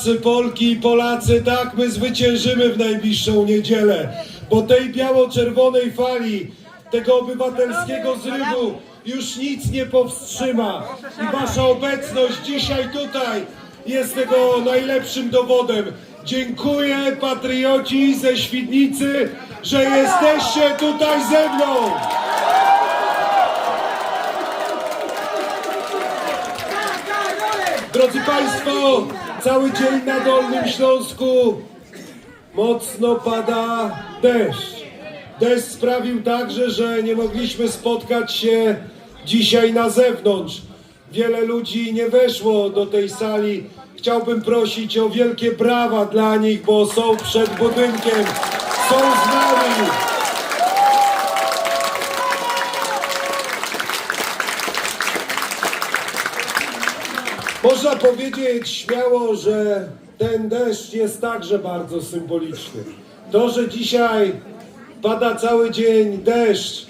rodacy, Polki i Polacy, tak my zwyciężymy w najbliższą niedzielę, bo tej biało-czerwonej fali, tego obywatelskiego zrywu już nic nie powstrzyma. I wasza obecność dzisiaj tutaj jest tego najlepszym dowodem. Dziękuję patrioci ze Świdnicy, że jesteście tutaj ze mną. Drodzy Państwo, cały dzień na Dolnym Śląsku mocno pada deszcz. Deszcz sprawił także, że nie mogliśmy spotkać się dzisiaj na zewnątrz. Wiele ludzi nie weszło do tej sali. Chciałbym prosić o wielkie brawa dla nich, bo są przed budynkiem, są z nami. Powiedzieć śmiało, że ten deszcz jest także bardzo symboliczny. To, że dzisiaj pada cały dzień deszcz,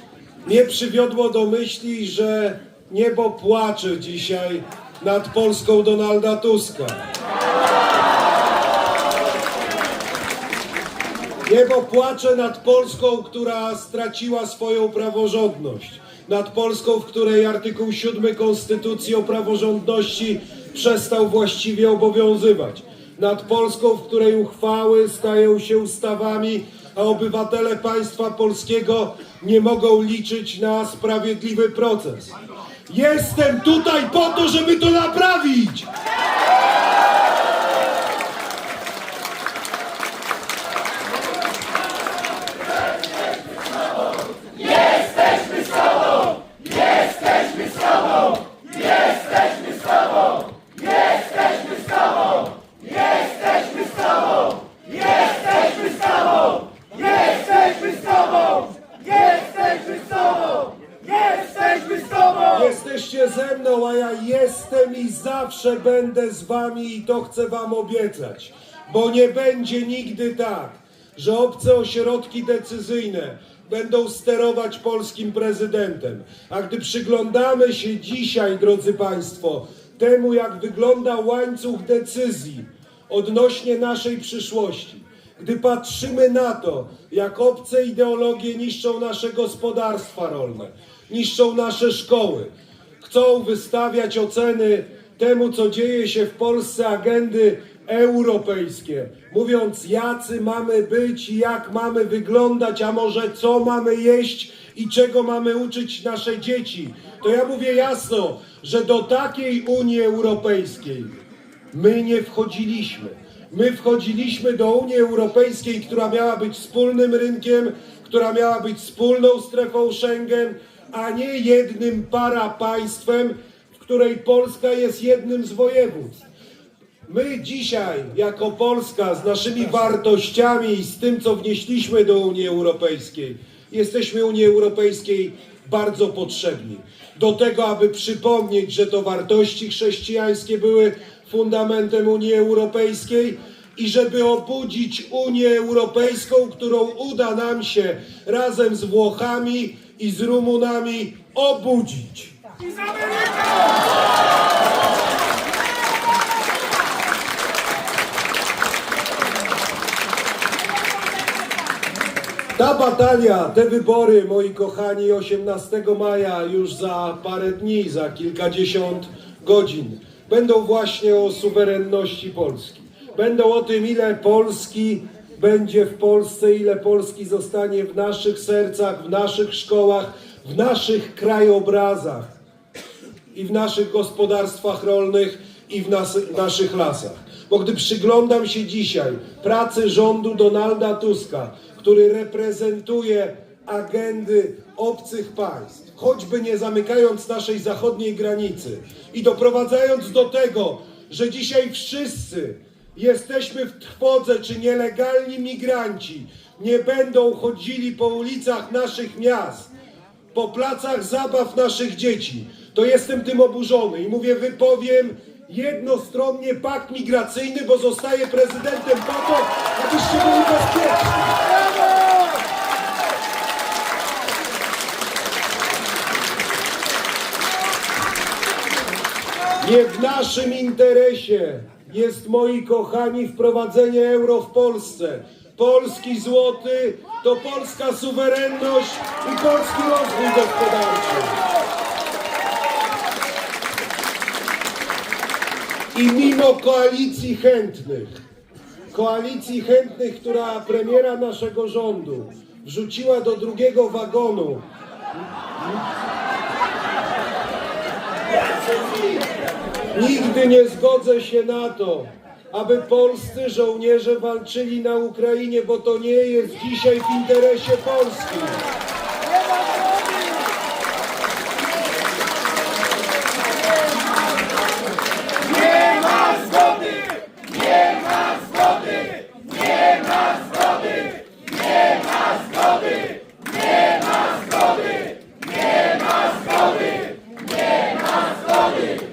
mnie przywiodło do myśli, że niebo płacze dzisiaj nad Polską Donalda Tuska. Niebo płacze nad Polską, która straciła swoją praworządność. Nad Polską, w której artykuł 7 Konstytucji o praworządności przestał właściwie obowiązywać. Nad Polską, w której uchwały stają się ustawami, a obywatele państwa polskiego nie mogą liczyć na sprawiedliwy proces. Jestem tutaj po to, żeby to naprawić! Jesteśmy z tobą! Jesteśmy z tobą! Jesteśmy z tobą! Jesteście ze mną, a ja jestem i zawsze będę z wami i to chcę wam obiecać. Bo nie będzie nigdy tak, że obce ośrodki decyzyjne będą sterować polskim prezydentem. A gdy przyglądamy się dzisiaj, drodzy Państwo, temu jak wygląda łańcuch decyzji odnośnie naszej przyszłości, gdy patrzymy na to, jak obce ideologie niszczą nasze gospodarstwa rolne, niszczą nasze szkoły, chcą wystawiać oceny temu, co dzieje się w Polsce, agendy europejskie, mówiąc, jacy mamy być jak mamy wyglądać, a może co mamy jeść i czego mamy uczyć nasze dzieci. To ja mówię jasno, że do takiej Unii Europejskiej My nie wchodziliśmy. My wchodziliśmy do Unii Europejskiej, która miała być wspólnym rynkiem, która miała być wspólną strefą Schengen, a nie jednym parapaństwem, w której Polska jest jednym z województw. My dzisiaj, jako Polska, z naszymi wartościami i z tym, co wnieśliśmy do Unii Europejskiej, jesteśmy Unii Europejskiej bardzo potrzebni. Do tego, aby przypomnieć, że to wartości chrześcijańskie były fundamentem Unii Europejskiej i żeby obudzić Unię Europejską, którą uda nam się razem z Włochami i z Rumunami obudzić. I! Ta batalia, te wybory, moi kochani, 18 maja, już za parę dni, za kilkadziesiąt godzin, będą właśnie o suwerenności Polski. Będą o tym, ile Polski będzie w Polsce, ile Polski zostanie w naszych sercach, w naszych szkołach, w naszych krajobrazach i w naszych gospodarstwach rolnych i w nas, naszych lasach. Bo gdy przyglądam się dzisiaj pracy rządu Donalda Tuska, który reprezentuje agendy obcych państw, choćby nie zamykając naszej zachodniej granicy i doprowadzając do tego, że dzisiaj wszyscy jesteśmy w trwodze, czy nielegalni migranci nie będą chodzili po ulicach naszych miast, po placach zabaw naszych dzieci, to jestem tym oburzony i mówię, wypowiem jednostronnie pakt migracyjny, bo zostaję prezydentem po to, abyście byli bezpieczni. Nie w naszym interesie jest, moi kochani, wprowadzenie euro w Polsce. Polski złoty to polska suwerenność i polski rozwój gospodarczy. I mimo koalicji chętnych, koalicji chętnych, która premiera naszego rządu wrzuciła do drugiego wagonu Nigdy nie zgodzę się na to, aby polscy żołnierze walczyli na Ukrainie, bo to nie jest dzisiaj w interesie Polski. Nie ma zgody! Nie ma zgody! Nie ma zgody! Nie ma zgody! Nie ma zgody! Nie ma zgody! Nie ma zgody!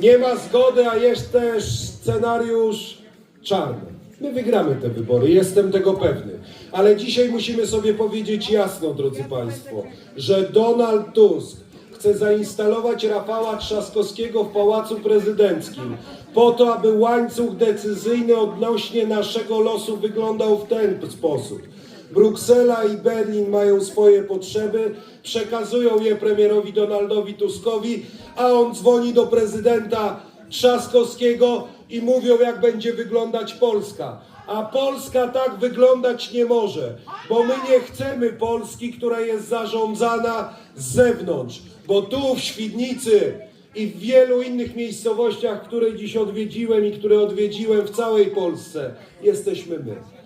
Nie ma zgody, a jest też scenariusz czarny. My wygramy te wybory, jestem tego pewny. Ale dzisiaj musimy sobie powiedzieć jasno, drodzy Państwo, że Donald Tusk chce zainstalować Rafała Trzaskowskiego w Pałacu Prezydenckim po to, aby łańcuch decyzyjny odnośnie naszego losu wyglądał w ten sposób. Bruksela i Berlin mają swoje potrzeby, przekazują je premierowi Donaldowi Tuskowi, a on dzwoni do prezydenta Trzaskowskiego i mówią, jak będzie wyglądać Polska. A Polska tak wyglądać nie może, bo my nie chcemy Polski, która jest zarządzana z zewnątrz, bo tu w Świdnicy i w wielu innych miejscowościach, które dziś odwiedziłem i które odwiedziłem w całej Polsce, jesteśmy my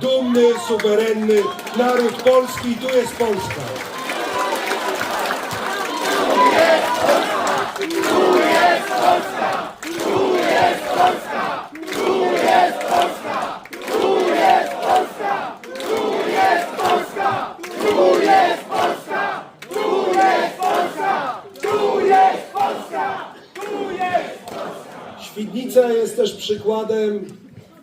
dumny, suwerenny naród polski i tu jest Polska. Tu jest Polska! Tu jest Polska! Tu jest Polska! Tu jest Świdnica jest też przykładem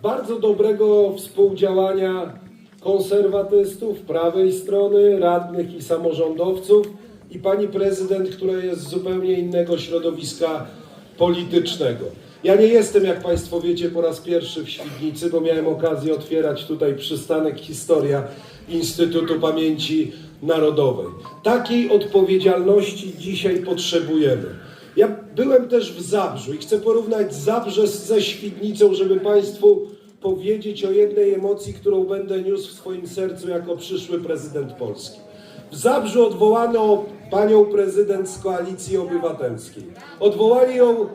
bardzo dobrego współdziałania konserwatystów, prawej strony, radnych i samorządowców i pani prezydent, która jest z zupełnie innego środowiska politycznego. Ja nie jestem, jak Państwo wiecie, po raz pierwszy w Świdnicy, bo miałem okazję otwierać tutaj przystanek Historia Instytutu Pamięci Narodowej. Takiej odpowiedzialności dzisiaj potrzebujemy. Ja byłem też w Zabrzu i chcę porównać Zabrze ze Świdnicą, żeby Państwu powiedzieć o jednej emocji, którą będę niósł w swoim sercu jako przyszły prezydent Polski. W Zabrzu odwołano panią prezydent z Koalicji Obywatelskiej. Odwołali ją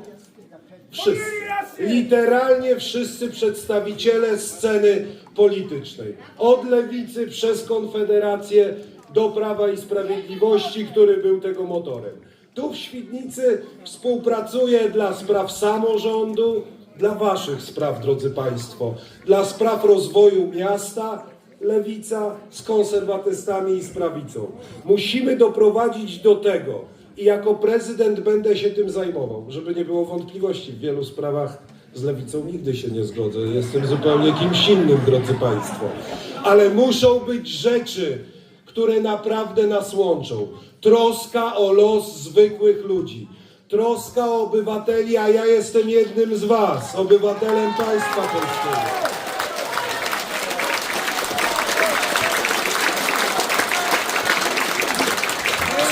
wszyscy. Literalnie wszyscy przedstawiciele sceny politycznej. Od lewicy przez Konfederację do Prawa i Sprawiedliwości, który był tego motorem. Tu w Świdnicy współpracuje dla spraw samorządu, dla waszych spraw, drodzy Państwo, dla spraw rozwoju miasta, lewica z konserwatystami i z prawicą. Musimy doprowadzić do tego, i jako prezydent będę się tym zajmował, żeby nie było wątpliwości w wielu sprawach z lewicą nigdy się nie zgodzę. Jestem zupełnie kimś innym, drodzy Państwo. Ale muszą być rzeczy, które naprawdę nas łączą. Troska o los zwykłych ludzi. Troska o obywateli, a ja jestem jednym z Was, obywatelem państwa polskiego.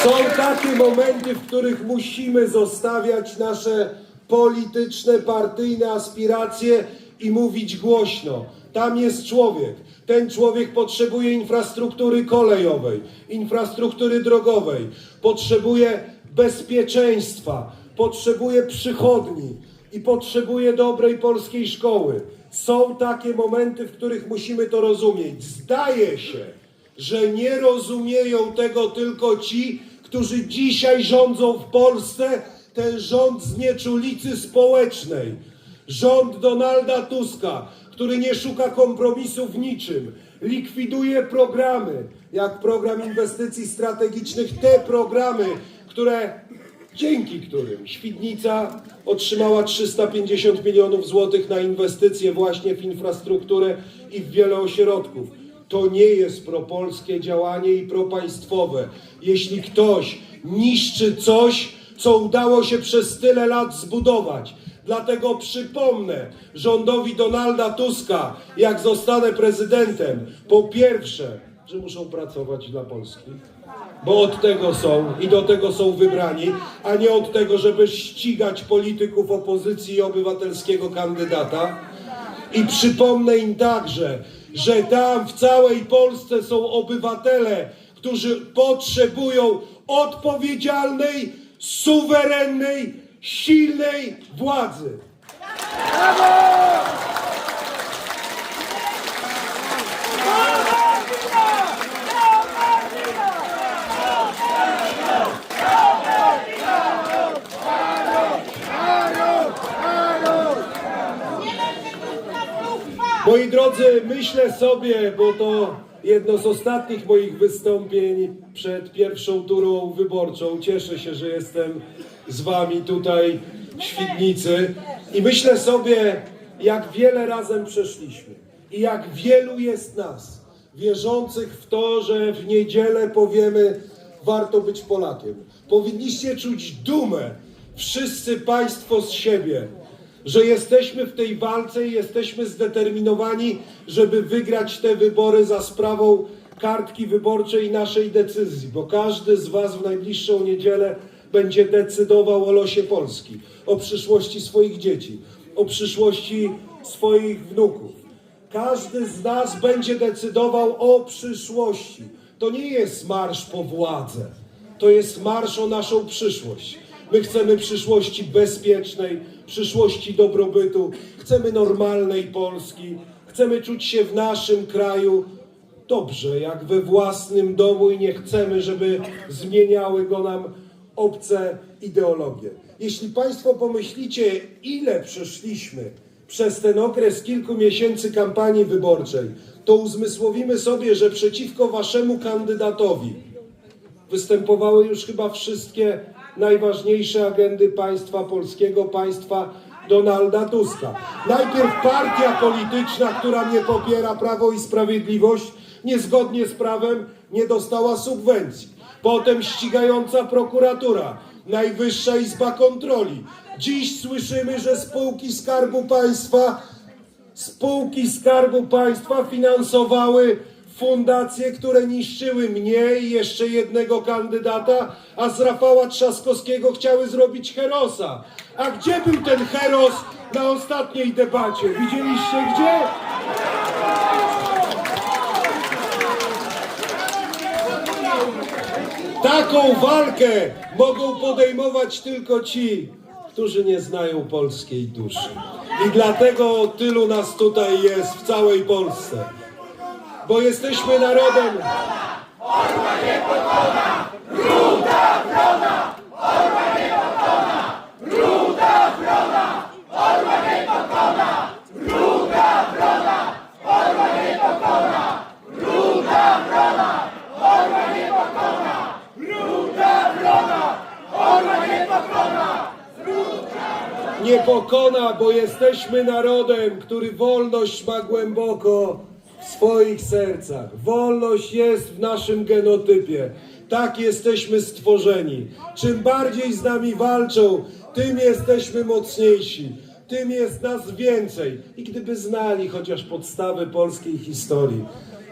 Są takie momenty, w których musimy zostawiać nasze polityczne, partyjne aspiracje i mówić głośno. Tam jest człowiek. Ten człowiek potrzebuje infrastruktury kolejowej, infrastruktury drogowej, potrzebuje bezpieczeństwa, potrzebuje przychodni i potrzebuje dobrej polskiej szkoły. Są takie momenty, w których musimy to rozumieć. Zdaje się, że nie rozumieją tego tylko ci, którzy dzisiaj rządzą w Polsce, ten rząd znieczulicy społecznej. Rząd Donalda Tuska, który nie szuka kompromisu w niczym, likwiduje programy, jak program inwestycji strategicznych, te programy, które dzięki którym Świdnica otrzymała 350 milionów złotych na inwestycje właśnie w infrastrukturę i w wiele ośrodków. To nie jest propolskie działanie i propaństwowe. Jeśli ktoś niszczy coś, co udało się przez tyle lat zbudować. Dlatego przypomnę rządowi Donalda Tuska, jak zostanę prezydentem, po pierwsze, że muszą pracować dla Polski, bo od tego są i do tego są wybrani, a nie od tego, żeby ścigać polityków opozycji i obywatelskiego kandydata. I przypomnę im także, że tam w całej Polsce są obywatele, którzy potrzebują odpowiedzialnej, suwerennej, silnej władzy. Moi drodzy, myślę sobie, bo to jedno z ostatnich moich wystąpień przed pierwszą turą wyborczą. Cieszę się, że jestem z Wami tutaj Świdnicy. I myślę sobie, jak wiele razem przeszliśmy i jak wielu jest nas, wierzących w to, że w niedzielę powiemy, warto być Polakiem. Powinniście czuć dumę, wszyscy Państwo z siebie, że jesteśmy w tej walce i jesteśmy zdeterminowani, żeby wygrać te wybory za sprawą kartki wyborczej i naszej decyzji, bo każdy z Was w najbliższą niedzielę będzie decydował o losie Polski, o przyszłości swoich dzieci, o przyszłości swoich wnuków. Każdy z nas będzie decydował o przyszłości. To nie jest marsz po władzę, to jest marsz o naszą przyszłość. My chcemy przyszłości bezpiecznej, przyszłości dobrobytu, chcemy normalnej Polski, chcemy czuć się w naszym kraju dobrze, jak we własnym domu i nie chcemy, żeby zmieniały go nam obce ideologie. Jeśli Państwo pomyślicie, ile przeszliśmy przez ten okres kilku miesięcy kampanii wyborczej, to uzmysłowimy sobie, że przeciwko Waszemu kandydatowi występowały już chyba wszystkie najważniejsze agendy państwa polskiego, państwa Donalda Tuska. Najpierw partia polityczna, która nie popiera Prawo i Sprawiedliwość, niezgodnie z prawem nie dostała subwencji. Potem ścigająca prokuratura, Najwyższa Izba Kontroli. Dziś słyszymy, że spółki Skarbu Państwa Spółki Skarbu Państwa finansowały fundacje, które niszczyły mnie i jeszcze jednego kandydata, a z Rafała Trzaskowskiego chciały zrobić Herosa. A gdzie był ten Heros na ostatniej debacie? Widzieliście gdzie? Taką walkę mogą podejmować tylko ci, którzy nie znają polskiej duszy. I dlatego tylu nas tutaj jest w całej Polsce. Bo jesteśmy narodem. nie pokona, bo jesteśmy narodem, który wolność ma głęboko w swoich sercach. Wolność jest w naszym genotypie. Tak jesteśmy stworzeni. Czym bardziej z nami walczą, tym jesteśmy mocniejsi. Tym jest nas więcej. I gdyby znali chociaż podstawy polskiej historii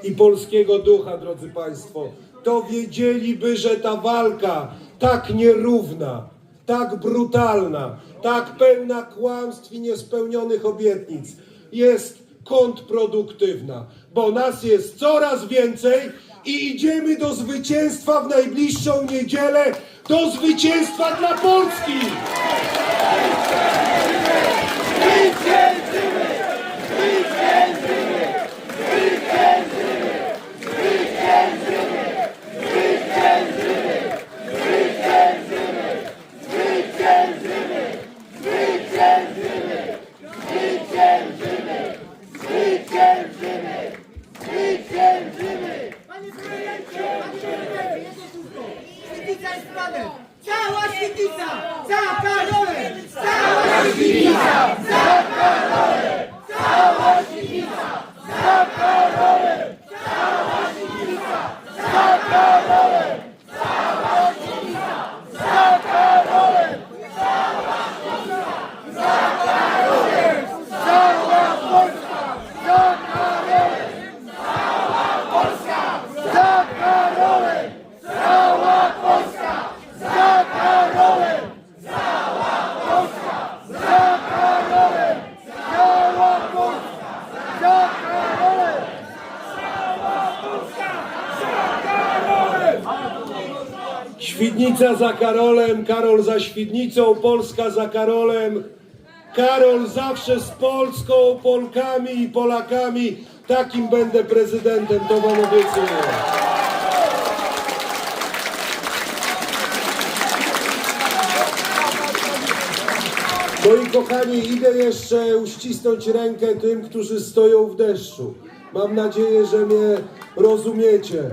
i polskiego ducha, drodzy Państwo, to wiedzieliby, że ta walka tak nierówna, tak brutalna, tak pełna kłamstw i niespełnionych obietnic jest kontrproduktywna, bo nas jest coraz więcej i idziemy do zwycięstwa w najbliższą niedzielę, do zwycięstwa dla Polski! Panie prezydencie, panie prezydencie, jedno słówko. Świetlica jest prawem. Cała świetlica! Za Karolem! Cała świetlica! Za Karolem! Cała świetlica! Za Karolem! Cała świetlica! Za Karolem! Cała świetlica! Za Karolem! Cała Polska! Za Karolem! Cała Polska! Za Karolem! Za Karolem! Cała Polska! Za Karolem! Cała Polska! Za Karolem! Cała Polska! Za Karolem! Świdnica za Karolem, Karol za Świdnicą, Polska za Karolem. Karol zawsze z Polską, Polkami i Polakami. Takim będę prezydentem, to wam obiecuję. Moi kochani, idę jeszcze uścisnąć rękę tym, którzy stoją w deszczu. Mam nadzieję, że mnie rozumiecie.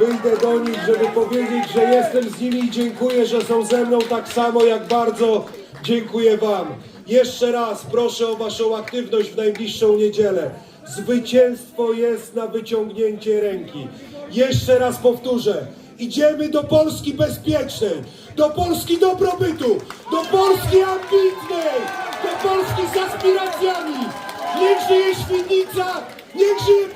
Wyjdę do nich, żeby powiedzieć, że jestem z nimi i dziękuję, że są ze mną tak samo jak bardzo dziękuję Wam. Jeszcze raz proszę o Waszą aktywność w najbliższą niedzielę. Zwycięstwo jest na wyciągnięcie ręki. Jeszcze raz powtórzę. Idziemy do Polski bezpiecznej, do Polski dobrobytu, do Polski ambitnej, do Polski z aspiracjami. Niech żyje Świdnica, niech żyje